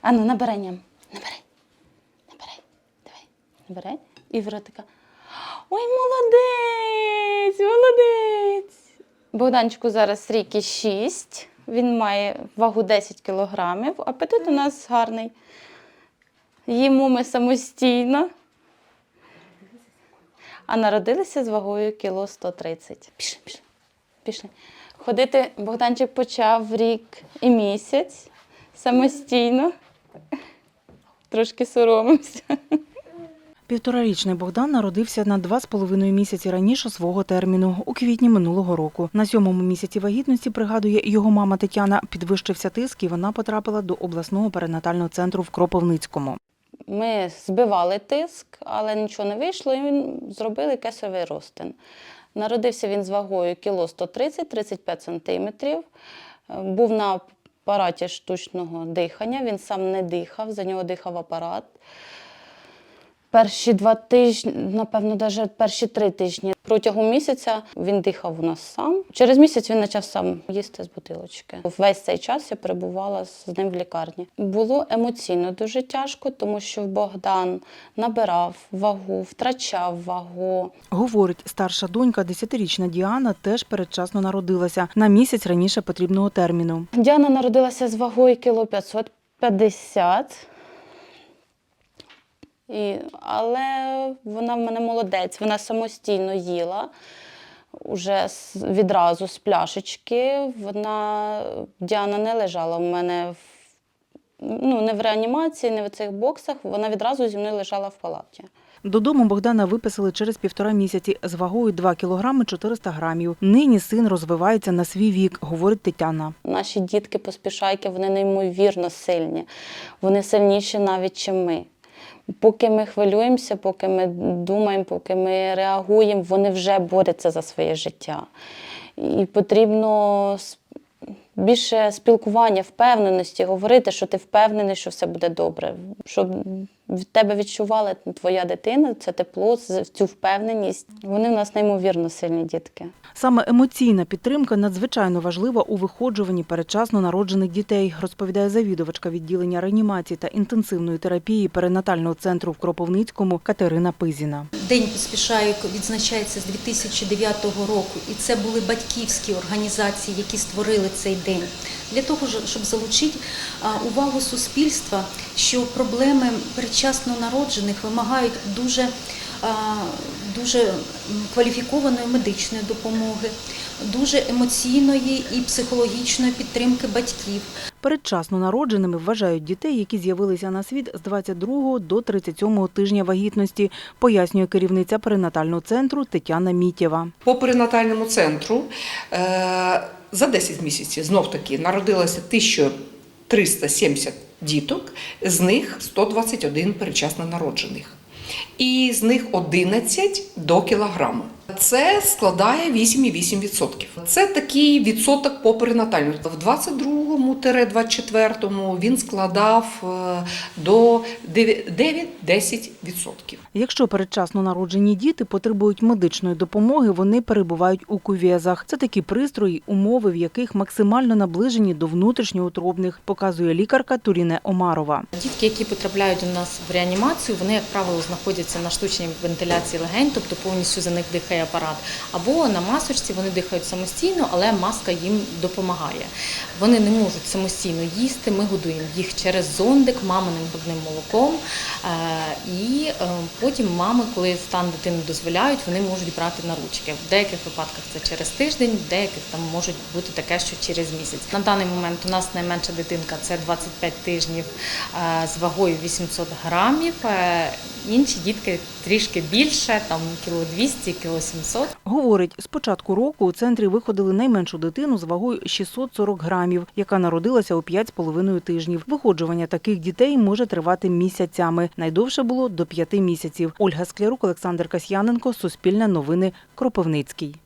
Ану, набирай ням. Набирай. Набирай. Давай. Набирай. І в ротика. Ой, молодець! Молодець! Богданчику зараз рік і 6. Він має вагу 10 кілограмів. Апетит у нас гарний. Їмо ми самостійно. А народилися з вагою кіло 130. Пішли, пішли. Пішли. Ходити Богданчик почав рік і місяць самостійно. Трошки соромився. Півторарічний Богдан народився на два з половиною місяці раніше свого терміну, у квітні минулого року. На сьомому місяці вагітності, пригадує його мама Тетяна, підвищився тиск і вона потрапила до обласного перинатального центру в Кропивницькому. Ми збивали тиск, але нічого не вийшло, і він зробили кесовий розтин. Народився він з вагою кіло 130-35 сантиметрів. Був на апараті штучного дихання, він сам не дихав, за нього дихав апарат. Перші два тижні, напевно, навіть перші три тижні протягом місяця він дихав у нас сам. Через місяць він почав сам їсти з бутилочки. Весь цей час я перебувала з ним в лікарні. Було емоційно дуже тяжко, тому що Богдан набирав вагу, втрачав вагу. Говорить, старша донька, 10-річна Діана, теж передчасно народилася на місяць раніше потрібного терміну. Діана народилася з вагою кіло 550. І, але вона в мене молодець, вона самостійно їла уже відразу з пляшечки. Вона, Діана не лежала в мене в, ну, не в реанімації, не в цих боксах. Вона відразу зі мною лежала в палаті. Додому Богдана виписали через півтора місяці з вагою 2 кілограми 400 грамів. Нині син розвивається на свій вік, говорить Тетяна. Наші дітки поспішайки, вони неймовірно сильні. Вони сильніші навіть, чим ми. Поки ми хвилюємося, поки ми думаємо, поки ми реагуємо, вони вже борються за своє життя. І потрібно більше спілкування, впевненості, говорити, що ти впевнений, що все буде добре. Щоб від тебе відчувала твоя дитина, це тепло, цю впевненість. Вони в нас неймовірно сильні дітки. Саме емоційна підтримка надзвичайно важлива у виходжуванні передчасно народжених дітей, розповідає завідувачка відділення реанімації та інтенсивної терапії перинатального центру в Кропивницькому Катерина Пизіна. День поспішаю відзначається з 2009 року, і це були батьківські організації, які створили цей день для того, ж- щоб залучити увагу суспільства, що проблеми передчасно народжених вимагають дуже, дуже кваліфікованої медичної допомоги, дуже емоційної і психологічної підтримки батьків. Передчасно народженими вважають дітей, які з'явилися на світ з 22 до 37 тижня вагітності, пояснює керівниця перинатального центру Тетяна Мітєва. По перинатальному центру е, за 10 місяців знов таки народилося 1370 діток, з них 121 перечасно народжених. І з них 11 до кілограму. Це складає 8,8%. Це такий відсоток по перинатальному. В 22-24 він складав е, до 9-10%. Якщо передчасно народжені діти потребують медичної допомоги, вони перебувають у кувезах. Це такі пристрої, умови в яких максимально наближені до внутрішньоутробних, показує лікарка Туріне Омарова. Дітки, які потрапляють у нас в реанімацію, вони, як правило, знаходяться на штучній вентиляції легень, тобто повністю за них дихає апарат. Або на масочці вони дихають самостійно, але маска їм допомагає. Вони не можуть самостійно їсти. Ми годуємо їх через зондик, маминим грудним молоком. Е, І е, потім мами, коли стан дитини дозволяють, вони можуть брати на ручки. В деяких випадках це через тиждень, в деяких там можуть бути таке, що через місяць. На даний момент у нас найменша дитинка це 25 тижнів е, з вагою 800 грамів. Інші дітки трішки більше, там кіло 200, кіло 700. Говорить, з початку року у центрі виходили найменшу дитину з вагою 640 грамів, яка народилася у 5,5 тижнів. Виходжування таких дітей може тривати місяцями. Найдовше було до 5 місяців. Ольга Склярук, Олександр Касьяненко, Суспільне новини, Кропивницький.